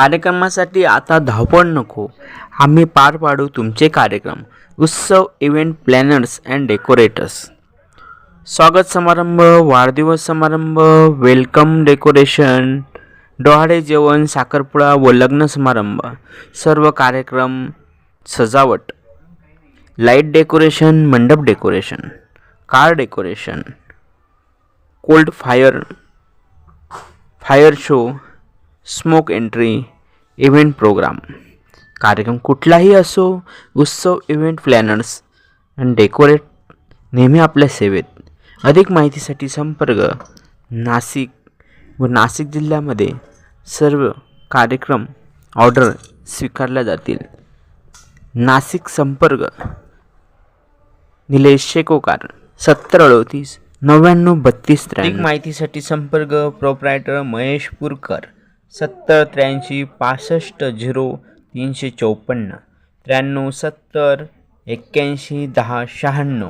कार्यक्रमासाठी आता धावपळ नको. आम्ही पार पाडू तुमचे कार्यक्रम. उत्सव इव्हेंट प्लॅनर्स अँड डेकोरेटर्स स्वागत समारंभ वाढदिवस समारंभ वेलकम डेकोरेशन डोहाळे जेवण साखरपुडा व लग्न समारंभ. सर्व कार्यक्रम सजावट. लाइट डेकोरेशन मंडप decoration car decoration cold fire fire show smoke entry event programme. कार्यक्रम कुठलाही असो उत्सव इव्हेंट प्लॅनर्स आणि डेकोरेट नेहमी आपल्या सेवेत. अधिक माहितीसाठी संपर्क नाशिक व नाशिक जिल्ह्यामध्ये सर्व कार्यक्रम ऑर्डर स्वीकारल्या जातील. नाशिक संपर्क निलेश शेकोकार सत्तर अडतीस नव्याण्णव बत्तीस अधिक माहितीसाठी संपर्क प्रोप्रायटर महेश पुरकर. सत्तर त्र्याऐंशी पासष्ट झिरो तीनशे चौपन्न त्र्याण्णव सत्तर एक्क्याऐंशी दहा शहाण्णव.